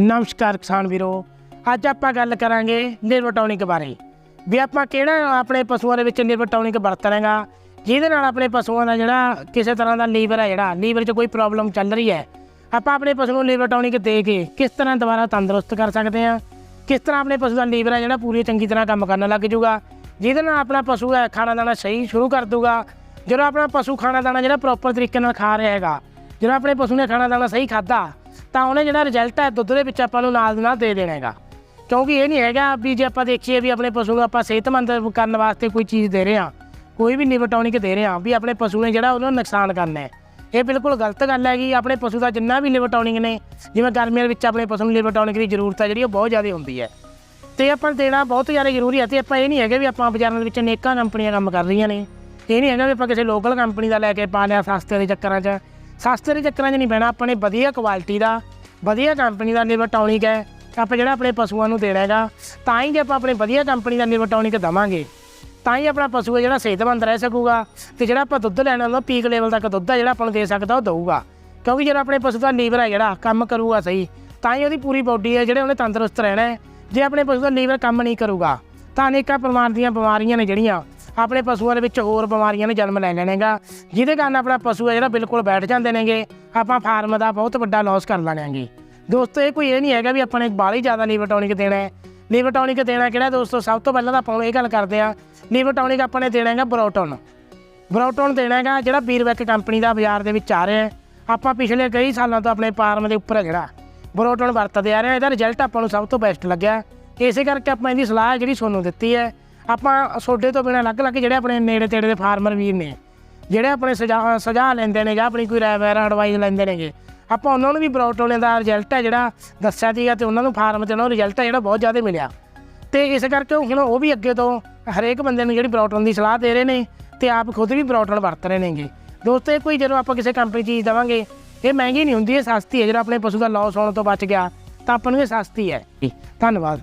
ਨਮਸਕਾਰ ਕਿਸਾਨ ਵੀਰੋ। ਅੱਜ ਆਪਾਂ ਗੱਲ ਕਰਾਂਗੇ ਲਿਵਰ ਟੌਨਿਕ ਬਾਰੇ। ਵੀ ਆਪਾਂ ਕਿਹੜਾ ਆਪਣੇ ਪਸ਼ੂਆਂ ਦੇ ਵਿੱਚ ਲਿਵਰ ਟੌਨਿਕ ਵਰਤਣਾਗਾ, ਜਿਹਦੇ ਨਾਲ ਆਪਣੇ ਪਸ਼ੂਆਂ ਦਾ ਜਿਹੜਾ ਕਿਸੇ ਤਰ੍ਹਾਂ ਦਾ ਲੀਵਰ ਹੈ ਜਿਹੜਾ, ਲੀਵਰ 'ਚ ਕੋਈ ਪ੍ਰੋਬਲਮ ਚੱਲ ਰਹੀ ਹੈ। ਆਪਾਂ ਆਪਣੇ ਪਸ਼ੂ ਨੂੰ ਲਿਵਰ ਟੌਨਿਕ ਦੇ ਕੇ ਕਿਸ ਤਰ੍ਹਾਂ ਦੁਬਾਰਾ ਤੰਦਰੁਸਤ ਕਰ ਸਕਦੇ ਹਾਂ? ਕਿਸ ਤਰ੍ਹਾਂ ਆਪਣੇ ਪਸ਼ੂ ਦਾ ਲੀਵਰ ਹੈ ਜਿਹੜਾ ਪੂਰੀ ਚੰਗੀ ਤਰ੍ਹਾਂ ਕੰਮ ਕਰਨ ਲੱਗ ਜਾਊਗਾ? ਜਿਹਦੇ ਨਾਲ ਆਪਣਾ ਪਸ਼ੂ ਹੈ, ਖਾਣਾ ਦਾਣਾ ਸਹੀ ਸ਼ੁਰੂ ਕਰ ਦੂਗਾ ਜਦੋਂ ਆਪਣਾ ਪਸ਼ੂ ਖਾਣਾ ਦਾਣਾ ਜਿਹੜਾ ਪ੍ਰੋਪਰ ਤਰੀਕੇ ਨਾਲ ਖਾ ਰਿਹਾ ਹੈਗਾ, ਜਦੋਂ ਆਪਣੇ ਪਸ਼ੂ ਨੇ ਖਾਣਾ ਦਾਣਾ ਸਹੀ ਖਾਦਾ ਤਾਂ ਉਹਨੇ ਜਿਹੜਾ ਰਿਜ਼ਲਟ ਹੈ, ਦੁੱਧ ਦੇ ਵਿੱਚ ਆਪਾਂ ਨੂੰ ਨਾਲ ਦੀ ਨਾਲ ਦੇ ਦੇਣਾ ਹੈਗਾ। ਕਿਉਂਕਿ ਇਹ ਨਹੀਂ ਹੈਗਾ ਵੀ ਜੇ ਆਪਾਂ ਦੇਖੀਏ ਵੀ ਆਪਣੇ ਪਸ਼ੂ ਨੂੰ ਆਪਾਂ ਸਿਹਤਮੰਦ ਕਰਨ ਵਾਸਤੇ ਕੋਈ ਚੀਜ਼ ਦੇ ਰਹੇ ਹਾਂ, ਕੋਈ ਵੀ ਲਿਵਰ ਦੇ ਰਹੇ ਹਾਂ, ਵੀ ਆਪਣੇ ਪਸ਼ੂ ਨੇ ਜਿਹੜਾ ਉਹਨਾਂ ਨੂੰ ਨੁਕਸਾਨ ਕਰਨਾ ਹੈ। ਇਹ ਬਿਲਕੁਲ ਗਲਤ ਗੱਲ ਹੈ ਕਿ ਆਪਣੇ ਪਸ਼ੂ ਦਾ ਜਿੰਨਾ ਵੀ ਲਿਵਰ ਨੇ, ਜਿਵੇਂ ਗਰਮੀਆਂ ਦੇ ਵਿੱਚ ਆਪਣੇ ਪਸ਼ੂ ਨੂੰ ਲਿਵਰ ਦੀ ਜ਼ਰੂਰਤ ਹੈ, ਜਿਹੜੀ ਉਹ ਬਹੁਤ ਜ਼ਿਆਦਾ ਹੁੰਦੀ ਹੈ। ਤੇ ਆਪਾਂ ਨੂੰ ਦੇਣਾ ਬਹੁਤ ਜ਼ਿਆਦਾ ਜ਼ਰੂਰੀ ਹੈ, ਤੇ ਆਪਾਂ ਇਹ ਨਹੀਂ ਹੈਗਾ ਵੀ ਆਪਾਂ ਬਾਜ਼ਾਰਾਂ ਦੇ ਵਿੱਚ ਅਨੇਕਾਂ ਕੰਪਨੀਆਂ ਕੰਮ ਕਰ ਰਹੀਆਂ ਨੇ। ਇਹ ਨਹੀਂ ਹੈਗਾ ਵੀ ਆਪਾਂ ਕਿਸੇ ਲੋਕਲ ਕੰਪਨੀ ਦਾ ਲੈ ਕੇ ਪਾ ਲਿਆ ਸਸਤੇ ਦੇ ਚੱਕਰਾਂ 'ਚ। ਸਸਤੇ ਦੇ ਚੱਕਰਾਂ 'ਚ ਨਹੀਂ ਪੈਣਾ, ਆਪਣੇ ਵਧੀਆ ਕੁਆਲਿਟੀ ਦਾ, ਵਧੀਆ ਕੰਪਨੀ ਦਾ ਲਿਵਰ ਹੈ, ਆਪਾਂ ਜਿਹੜਾ ਆਪਣੇ ਪਸ਼ੂਆਂ ਨੂੰ ਦੇਣਾ ਹੈਗਾ, ਤਾਂ ਹੀ ਜੇ ਆਪਾਂ ਆਪਣੇ ਵਧੀਆ ਕੰਪਨੀ ਦਾ ਲਿਵਰ ਟੌਨਿਕ ਦਵਾਂਗੇ, ਤਾਂ ਹੀ ਆਪਣਾ ਪਸ਼ੂ ਹੈ ਜਿਹੜਾ ਸਿਹਤਮੰਦ ਰਹਿ ਸਕੂਗਾ, ਤੇ ਜਿਹੜਾ ਆਪਾਂ ਦੁੱਧ ਲੈਣਾ ਉਹਦਾ ਪੀਕ ਲੈਵਲ ਤੱਕ ਦੁੱਧ ਹੈ ਜਿਹੜਾ ਆਪਾਂ ਨੂੰ ਦੇ ਸਕਦਾ, ਉਹ ਦਊਗਾ, ਕਿਉਂਕਿ ਜਿਹੜਾ ਆਪਣੇ ਪਸ਼ੂ ਦਾ ਲੀਵਰ ਹੈ ਜਿਹੜਾ, ਕੰਮ ਕਰੂਗਾ ਸਹੀ, ਤਾਂ ਹੀ ਉਹਦੀ ਪੂਰੀ ਬਾਡੀ ਹੈ ਜਿਹੜੇ ਉਹਨੇ ਤੰਦਰੁਸਤ ਰਹਿਣਾ ਹੈ, ਜੇ ਆਪਣੇ ਪਸ਼ੂ ਦਾ ਲੀਵਰ ਕੰਮ ਨਹੀਂ ਕਰੂਗਾ, ਤਾਂ ਅਨੇਕਾਂ ਪ੍ਰਮਾਰ ਦੀਆਂ ਬਿਮਾਰੀਆਂ ਨੇ ਜਿਹੜੀਆਂ ਆਪਣੇ ਪਸ਼ੂਆਂ ਦੇ ਵਿੱਚ ਹੋਰ ਬਿਮਾਰੀਆਂ ਨੇ ਜਨਮ ਲੈ ਲੈਣੇਗਾ। ਜਿਹਦੇ ਕਾਰਨ ਆਪਣਾ ਪਸ਼ੂ ਹੈ ਜਿਹੜਾ ਬਿਲਕੁਲ ਬੈਠ ਜਾਂਦੇ ਨੇਗੇ। ਆਪਾਂ ਫਾਰਮ ਦਾ ਬਹੁਤ ਵੱਡਾ ਲਾਸ ਕਰ ਲੈਣਾਂਗੇ। ਦੋਸਤੋ, ਇਹ ਕੋਈ ਇਹ ਨਹੀਂ ਹੈਗਾ ਵੀ ਆਪਾਂ ਨੇ ਬਾਹਲੀ ਜ਼ਿਆਦਾ ਲੀਵਰ ਟੌਨਿਕ ਦੇਣਾ ਹੈ। ਲੀਵਰ ਟੌਨਿਕ ਦੇਣਾ ਕਿਹੜਾ ਦੋਸਤੋ? ਸਭ ਤੋਂ ਪਹਿਲਾਂ ਤਾਂ ਆਪਾਂ ਇਹ ਗੱਲ ਕਰਦੇ ਆ ਲੀਵਰ ਟੌਨਿਕ ਆਪਾਂ ਨੇ ਦੇਣਾ ਹੈਗਾ ਬਰੋਟਨ। ਬਰੋਟਨ ਦੇਣਾ ਹੈਗਾ ਜਿਹੜਾ ਬੀਰਵੈਕ ਕੰਪਨੀ ਦਾ ਬਾਜ਼ਾਰ ਦੇ ਵਿੱਚ ਆ ਰਿਹਾ ਹੈ। ਆਪਾਂ ਪਿਛਲੇ ਕਈ ਸਾਲਾਂ ਤੋਂ ਆਪਣੇ ਫਾਰਮ ਦੇ ਉੱਪਰ ਜਿਹੜਾ ਬਰੋਟਨ ਵਰਤਦੇ ਆ ਰਹੇ ਹਾਂ। ਇਹਦਾ ਰਿਜ਼ਲਟ ਆਪਾਂ ਨੂੰ ਸਭ ਤੋਂ ਬੈਸਟ ਲੱਗਿਆ। ਇਸੇ ਕਰਕੇ ਆਪਾਂ ਇਹਦੀ ਸਲਾਹ ਜਿਹੜੀ ਤੁਹਾਨੂੰ ਦਿੱਤੀ ਹੈ ਆਪਾਂ ਸੋਡੇ ਤੋਂ ਬਿਨਾਂ ਅਲੱਗ-ਅਲੱਗ ਜਿਹੜੇ ਆਪਣੇ ਨੇੜੇ ਤੇੜੇ ਦੇ ਫਾਰਮਰ ਵੀਰ ਨੇ, ਜਿਹੜੇ ਆਪਣੇ ਸਜਾ ਸਜਾ ਲੈਂਦੇ ਨੇ ਜਾਂ ਆਪਣੀ ਕੋਈ ਰਾਏ ਵਗੈਰਾ ਐਡਵਾਈਸ ਲੈਂਦੇ ਨੇਗੇ, ਆਪਾਂ ਉਹਨਾਂ ਨੂੰ ਵੀ ਬਰੋਟਨ ਦਾ ਰਿਜ਼ਲਟ ਹੈ ਜਿਹੜਾ ਦੱਸਿਆ ਸੀਗਾ ਤੇ ਉਹਨਾਂ ਨੂੰ ਫਾਰਮ ਤੇ ਉਹਨਾਂ ਨੂੰ ਰਿਜ਼ਲਟ ਹੈ ਜਿਹੜਾ ਬਹੁਤ ਜ਼ਿਆਦਾ ਮਿਲਿਆ। ਤੇ ਇਸ ਕਰਕੇ ਹੁਣ ਉਹ ਵੀ ਅੱਗੇ ਤੋਂ ਹਰੇਕ ਬੰਦੇ ਨੂੰ ਜਿਹੜੀ ਬਰੋਟਨ ਦੀ ਸਲਾਹ ਦੇ ਰਹੇ ਨੇ ਤੇ ਆਪ ਖੁਦ ਵੀ ਬਰੋਟਨ ਵਰਤ ਰਹੇ ਨੇਗੇ। ਦੋਸਤੋ, ਇਹ ਕੋਈ ਜਦੋਂ ਆਪਾਂ ਕਿਸੇ ਕੰਪਨੀ ਚੀਜ਼ ਦਵਾਂਗੇ, ਇਹ ਮਹਿੰਗੀ ਨਹੀਂ ਹੁੰਦੀ, ਇਹ ਸਸਤੀ ਹੈ। ਜਦੋਂ ਆਪਣੇ ਪਸ਼ੂ ਦਾ ਲਾਸ ਹੋਣ ਤੋਂ ਬਚ ਗਿਆ, ਤਾਂ ਆਪਾਂ ਨੂੰ ਇਹ ਸਸਤੀ ਹੈ। ਧੰਨਵਾਦ।